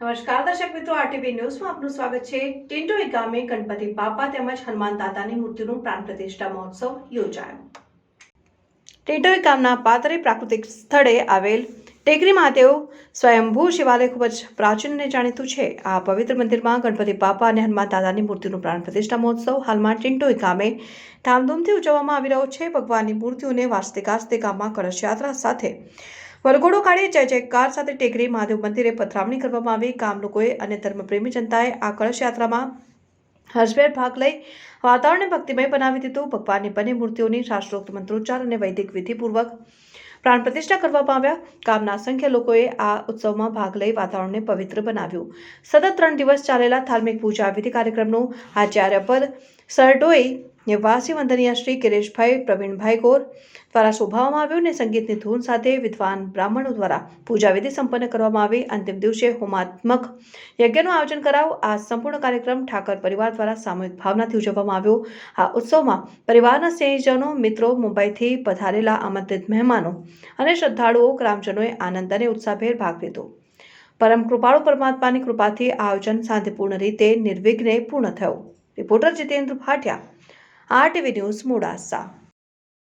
નમસ્કાર દર્શક મિત્રો આરટીવી ન્યૂઝમાં આપનું સ્વાગત છે. ટિન્ટોઈ ગામે ગણપતિ બાપા તેમજ હનુમાન દાદાની મૂર્તિનું પ્રાણ પ્રતિષ્ઠા મહોત્સવ યોજાયો. ટિન્ટોઈ ગામના પાતરે પ્રાકૃતિક સ્થળે આવેલ ટેકરી મહાદેવ સ્વયંભૂ શિવાલય ખૂબ જ પ્રાચીન અને જાણીતું છે. આ પવિત્ર મંદિરમાં ગણપતિ બાપા અને હનુમાન દાદાની મૂર્તિનું પ્રાણ પ્રતિષ્ઠા મહોત્સવ હાલમાં ટિન્ટોઈ ગામે ધામધૂમથી ઉજવવામાં આવી રહ્યો છે. ભગવાનની મૂર્તિઓને વાસ્તિકાસ્તે ગામમાં કળશ યાત્રા સાથે વરઘોડો કાઢી જય જયકાર સાથે ટેકરી મહાદેવ મંદિરે પથરામણી કરવામાં આવી. ગામ લોકોએ અને ધર્મપ્રેમી જનતાએ આ કળશ યાત્રામાં હર્ષભેર ભાગ લઈ વાતાવરણને ભક્તિમય બનાવી દીધું. ભગવાનની બંને મૂર્તિઓની શાસ્ત્રોક્ત મંત્રોચ્ચાર અને વૈદિક વિધિપૂર્વક પ્રાણ પ્રતિષ્ઠા કરવામાં આવ્યા. ગામના અસંખ્ય લોકોએ આ ઉત્સવમાં ભાગ લઈ વાતાવરણને પવિત્ર બનાવ્યું. સતત ત્રણ દિવસ ચાલેલા ધાર્મિક પૂજા વિધિ કાર્યક્રમનું આચાર્ય પદ સરડોઈ નિવાસી વંદનીય શ્રી કિરેશભાઈ પ્રવીણભાઈ ગોર દ્વારા શોભાવવામાં આવ્યું અને સંગીતની ધૂન સાથે વિદ્વાન બ્રાહ્મણો દ્વારા પૂજા વિધિ સંપન્ન કરવામાં આવી. અંતિમ દિવસે હોમાત્મક યજ્ઞનું આયોજન કરાવું આ સંપૂર્ણ કાર્યક્રમ ઠાકર પરિવાર દ્વારા સામૂહિક ભાવનાથી ઉજવવામાં આવ્યો. આ ઉત્સવમાં પરિવારના સ્નેહીજનો, મિત્રો મુંબઈથી પધારેલા આમંત્રિત મહેમાનો અને શ્રદ્ધાળુઓ, ગ્રામજનોએ આનંદ અને ઉત્સાહભેર ભાગ લીધો. પરમ કૃપાળુ પરમાત્માની કૃપાથી આયોજન શાંતિપૂર્ણ રીતે, નિર્વિઘ્ને પૂર્ણ થયું. Reporter Jitendra Bhatia RTV news Modasa